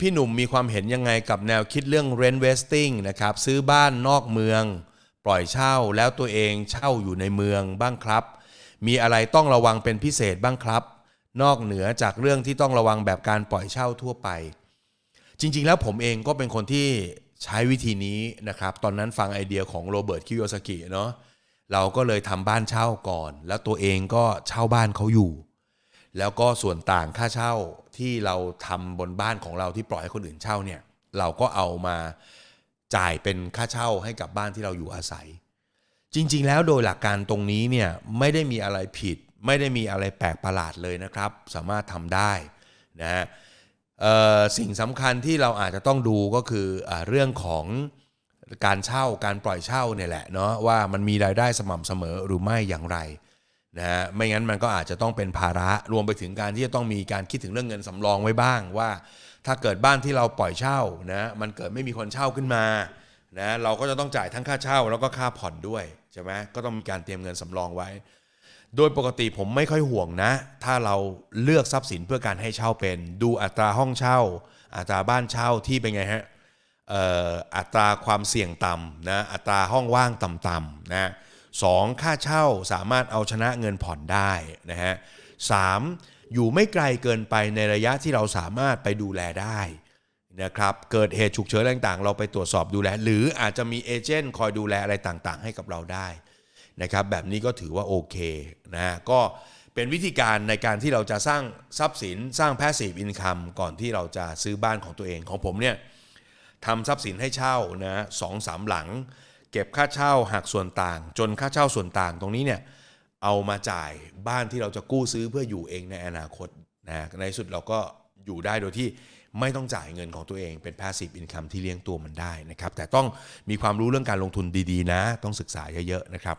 พี่หนุ่มมีความเห็นยังไงกับแนวคิดเรื่อง rent vesting นะครับ ซื้อบ้านนอกเมือง ปล่อยเช่าแล้วตัวเองเช่าอยู่ในเมืองบ้างครับ มีอะไรต้องระวังเป็นพิเศษบ้างครับ นอกเหนือจากเรื่องที่ต้องระวังแบบการปล่อยเช่าทั่วไป จริง ๆ แล้วผมเองก็เป็นคนที่ใช้วิธีนี้นะครับ ตอนนั้นฟังไอเดียของโรเบิร์ตคิโยสกิเนาะเราก็เลยทำบ้านเช่าก่อน แล้วตัวเองก็เช่าบ้านเขาอยู่ แล้วก็ส่วนต่างค่าเช่า ที่เราทำบนบ้านของเราที่ปล่อยให้คนอื่นเช่าเนี่ยเราก็เอามาจ่ายเป็นค่าเช่าให้กับบ้านที่เราอยู่อาศัย จริงๆ แล้วโดยหลักการตรงนี้เนี่ยไม่ได้มีอะไรผิด ไม่ได้มีอะไรแปลกประหลาดเลยนะครับ สามารถทำได้นะฮะสิ่งสำคัญที่เราอาจจะต้องดูก็คืออเรื่องของการเช่าการปล่อยเช่าเนี่ยแหละเนาะว่ามันมีรายได้สม่ำเสมอหรือไม่อย่างไร นะฮะไม่งั้นมันก็อาจจะต้องเป็นภาระรวมไปถึงการที่จะต้องมีการคิดถึงเรื่องเงินสำรองไว้บ้างว่า ถ้าเกิดบ้านที่เราปล่อยเช่านะมันเกิดไม่มีคนเช่าขึ้นมานะเราก็จะต้องจ่ายทั้งค่าเช่าแล้วก็ค่าผ่อนด้วยใช่ไหมก็ต้องมีการเตรียมเงินสำรองไว้ โดยปกติผมไม่ค่อยห่วงนะ ถ้าเราเลือกทรัพย์สินเพื่อการให้เช่าเป็น ดูอัตราห้องเช่า อัตราบ้านเช่าที่เป็นไงฮะอออัตราความเสี่ยงต่ำนะอัตราห้องว่างต่ำๆนะ สองค่าเช่าสามารถเอาชนะเงินผ่อนได้นะฮะสามอยู่ไม่ไกลเกินไปในระยะที่เราสามารถไปดูแลได้นะครับ เกิดเหตุฉุกเฉินอะไรต่างๆ เราไปตรวจสอบดูแล หรืออาจจะมีเอเจนต์คอยดูแลอะไรต่างๆ ให้กับเราได้นะครับ แบบนี้ก็ถือว่าโอเคนะฮะก็เป็นวิธีการในการที่เราจะสร้างทรัพย์สินสร้าง passive income ก่อนที่เราจะซื้อบ้านของตัวเองของผมเนี่ยทำทรัพย์สินให้เช่านะสองสามหลัง เก็บค่าเช่าหักส่วนต่าง จนค่าเช่าส่วนต่างตรงนี้เนี่ยเอามาจ่ายบ้านที่เราจะกู้ซื้อเพื่ออยู่เองในอนาคตนะในสุดเราก็อยู่ได้โดยที่ไม่ต้องจ่ายเงินของตัวเองเป็น passive income ที่เลี้ยงตัวมันได้นะครับแต่ต้องมีความรู้เรื่องการลงทุนดีๆนะ ต้องศึกษาเยอะๆนะครับ